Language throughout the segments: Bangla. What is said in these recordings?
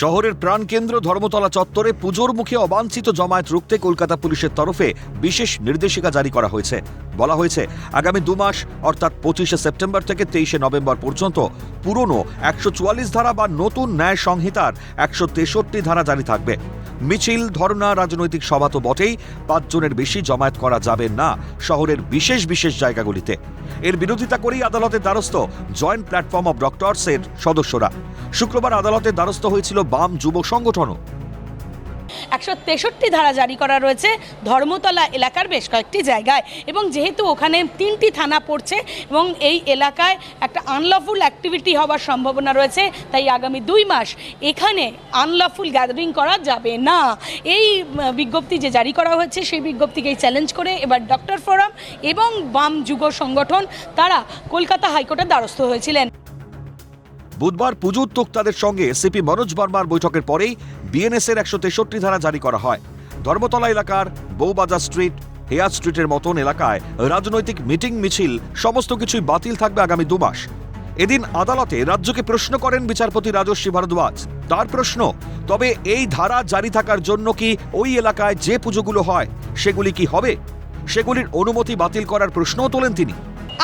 শহরের প্রাণকেন্দ্র ধর্মতলা চত্বরে পুজোর মুখে অবাঞ্ছিত জমায়েত রুখতে কলকাতা পুলিশের তরফে বিশেষ নির্দেশিকা জারি করা হয়েছে। বলা হয়েছে, আগামী দু মাস, অর্থাৎ পঁচিশে সেপ্টেম্বর থেকে তেইশে নভেম্বর পর্যন্ত পুরনো একশো চুয়াল্লিশ ধারা বা নতুন ন্যায় সংহিতার একশো তেষট্টি ধারা জারি থাকবে। মিছিল, ধর্ণা, রাজনৈতিক সভা তো বটেই, পাঁচজনের বেশি জমায়েত করা যাবে না শহরের বিশেষ বিশেষ জায়গাগুলিতে। এর বিরোধিতা করেই আদালতের দ্বারস্থ জয়েন্ট প্ল্যাটফর্ম অব ডক্টরসের সদস্যরা। শুক্রবার আদালতের দ্বারস্থ হয়েছিল বাম যুব সংগঠনও। একশো তেষট্টি ধারা জারি করা রয়েছে। ধর্মতলা এলাকার বেশ কয়েকটি জায়গায়। এবং যেহেতু ওখানে তিনটি থানা পড়ছে এবং এই এলাকায় একটা আনলফুল অ্যাক্টিভিটি হওয়ার সম্ভাবনা রয়েছে, তাই আগামী দুই মাস এখানে আনলফুল গ্যাদারিং করা যাবে না। এই বিজ্ঞপ্তি যে জারি করা হয়েছে, সেই বিজ্ঞপ্তিকেই চ্যালেঞ্জ করে এবার ডক্টর ফোরাম এবং বাম যুব সংগঠন, তারা কলকাতা হাইকোর্টের দ্বারস্থ হয়েছিলেন। বুধবার পুজো উত্তোক্তাদের সঙ্গে সিপি মনোজ বর্মার বৈঠকের পরেই বিএনএস এর একশো তেষট্টি ধারা জারি করা হয়। ধর্মতলা এলাকার বৌবাজার স্ট্রিট হেয়ার স্ট্রিটের মতন এলাকায় রাজনৈতিক মিটিং, মিছিল, সমস্ত কিছুই বাতিল থাকবে আগামী দু মাস। এদিন আদালতে রাজ্যকে প্রশ্ন করেন বিচারপতি রাজস্বী ভারদ্বাজ। তার প্রশ্ন, তবে এই ধারা জারি থাকার জন্য কি ওই এলাকায় যে পুজোগুলো হয়, সেগুলি কি হবে? সেগুলির অনুমতি বাতিল করার প্রশ্নও তোলেন তিনি।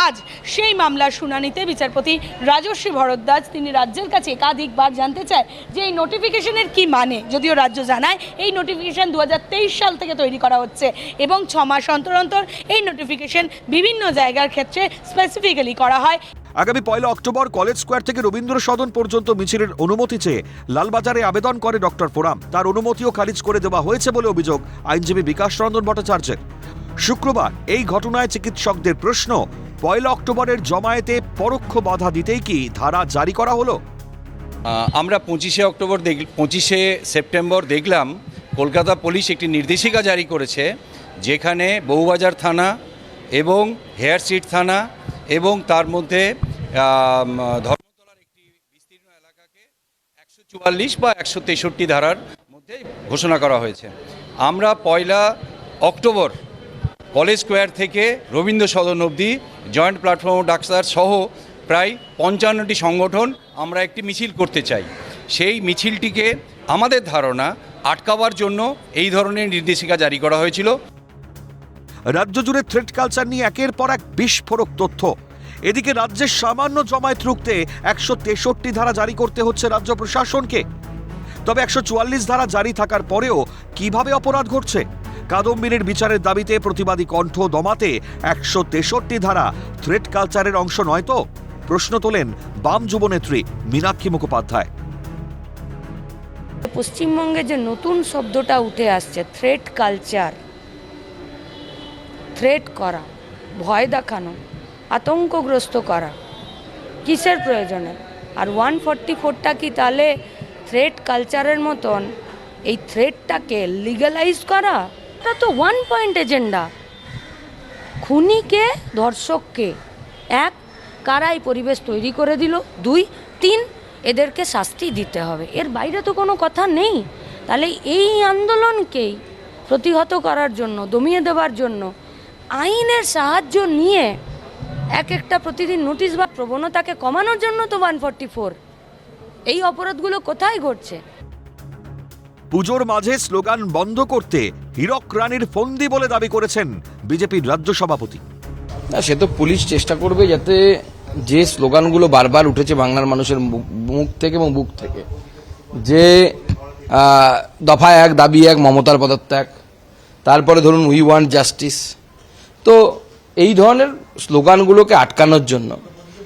আজ সেই মামলার শুনানিতে বিচারপতি রাজস্বী ভরদ্বাজ তিনি রাজ্যের কাছে একাধিকবার জানতে চায় যে এই নোটিফিকেশনের কি মানে। যদিও রাজ্য জানায় এই নোটিফিকেশন দু হাজার তেইশ সাল থেকে তৈরি করা হচ্ছে এবং ছ মাস অন্তর অন্তর এই নোটিফিকেশন বিভিন্ন জায়গার ক্ষেত্রে স্পেসিফিক্যালি করা হয়। আগামী পয়লা অক্টোবর কলেজ স্কোয়ার থেকে রবীন্দ্র সদন পর্যন্ত মিছিলের অনুমতি চেয়ে লালবাজারে আবেদন করে ডক্টর ফোরাম। তার অনুমতিও খারিজ করে দেওয়া হয়েছে বলে অভিযোগ আইনজীবী বিকাশ রঞ্জন ভট্টাচার্যের। শুক্রবার এই ঘটনায় চিকিৎসকদের প্রশ্ন পয়লা অক্টোবরের জমায়েতে পরোক্ষ বাধা দিতেই কি ধারা জারি করা হলো? আমরা পঁচিশে অক্টোবর দেখ, পঁচিশে সেপ্টেম্বর দেখলাম, কলকাতা পুলিশ একটি নির্দেশিকা জারি করেছে, যেখানে বউবাজার থানা এবং হেয়ার সিট থানা এবং তার মধ্যে ধর্মতলার একটি বিস্তীর্ণ এলাকাকে একশো চুয়াল্লিশ বা একশো তেষট্টি ধারার মধ্যে ঘোষণা করা হয়েছে। আমরা পয়লা অক্টোবর কলেজ স্কোয়ার থেকে রবীন্দ্র সদন অবধি জয়েন্ট প্ল্যাটফর্ম ডাক্তার সহ প্রায় পঞ্চান্নটি সংগঠন আমরা একটি মিছিল করতে চাই। সেই মিছিলটিকে আমাদের ধারণা আটকাবার জন্য এই ধরনের নির্দেশিকা জারি করা হয়েছিল। রাজ্য জুড়ে থ্রেড কালচার নিয়ে একের পর এক বিস্ফোরক তথ্য। এদিকে রাজ্যের সামান্য জমায়েত রুখতে একশো তেষট্টি ধারা জারি করতে হচ্ছে রাজ্য প্রশাসনকে। তবে একশো চুয়াল্লিশ ধারা জারি থাকার পরেও কীভাবে অপরাধ ঘটছে? কাদম্বিনীর বিচারের দাবিতে প্রতিবাদী কণ্ঠ দমাতে একশো তেষট্টি ধারা থ্রেড কালচারের অংশ নয় তো? প্রশ্ন তোলেন বাম যুবনেত্রী মীনাক্ষী মুখোপাধ্যায়। পশ্চিমবঙ্গে যে নতুন শব্দটা উঠে আসছে, থ্রেট কালচার, থ্রেট করা, ভয় দেখানো, আতঙ্কগ্রস্ত করা, কিসের প্রয়োজনে? আর ওয়ান ফর্টি ফোরটা কি তাহলে থ্রেট কালচারের মতন? এই থ্রেটটাকে লিগালাইজ করা? এটা তো ওয়ান পয়েন্ট এজেন্ডা খুনিকে, ধর্ষককে। এক, কারাই পরিবেশ তৈরি করে দিল। দুই, তিন, এদেরকে শাস্তি দিতে হবে। এর বাইরে তো কোনো কথা নেই। তাহলে এই আন্দোলনকেই প্রতিহত করার জন্য, দমিয়ে দেওয়ার জন্য, আইনের সাহায্য নিয়ে এক একটা প্রতিদিন নোটিশ বা প্রবণতাকে কমানোর জন্য তো ওয়ান ফোর এই অপরাধগুলো কোথায় ঘটছে? পুজোর মাঝে স্লোগান বন্ধ করতে হীরক রানীর ফন্দি বলে দাবি করেছেন বিজেপির রাজ্য সভাপতি। না, সে তো পুলিশ চেষ্টা করবে যাতে যে স্লোগানগুলো বারবার উঠেছে বাংলার মানুষের মুখ থেকে এবং বুক থেকে, যে দফা এক, দাবি এক, মমতার পদত্যাগ, তারপরে ধরুন উই ওয়ান্ট জাস্টিস তো এই ধরনের স্লোগানগুলোকে আটকানোর জন্য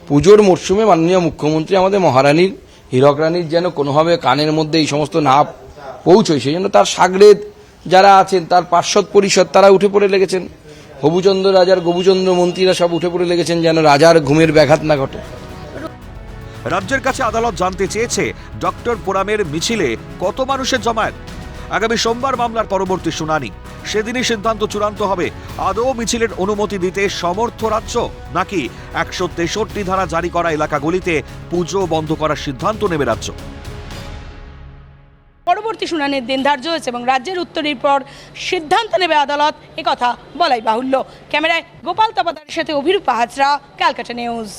পুজোর মরশুমে মাননীয় মুখ্যমন্ত্রী আমাদের মহারানীর, হীরক রানীর যেন কোনোভাবে কানের মধ্যে এই সমস্ত না পৌঁছয় সেই জন্য তার সাগরেদ যারা আছেন, তার পার্শ্বদ পরিষদ, তারা উঠে পড়ে লেগেছেন। হবুচন্দ্র রাজার, গবুচন্দ্র মন্ত্রীরা সব উঠে পড়ে লেগেছেন যেন রাজার ঘুমের ব্যাঘাত না ঘটে। রাজ্যের কাছে আদালত জানতে চেয়েছে, ডক্টর পোরামের মিছিলে কত মানুষের জমায়েত? আগামী সোমবার মামলার পরবর্তী শুনানি। সেদিনই সিদ্ধান্ত চূড়ান্ত হবে। আদৌ মিছিলের অনুমতি দিতে সমর্থ রাজ্য? নাকি একশো তেষট্টি ধারা জারি করা এলাকাগুলিতে পুজো বন্ধ করার সিদ্ধান্ত নেবে রাজ্য? পরবর্তী শুনানির দিন ধার্য হয়েছে এবং রাজ্যের উত্তরের পর সিদ্ধান্ত নেবে আদালত একথা বলাই বাহুল্য। ক্যামেরায় গোপাল তপাদারের সাথে অভিরূপা হাজরা, ক্যালকাটা নিউজ।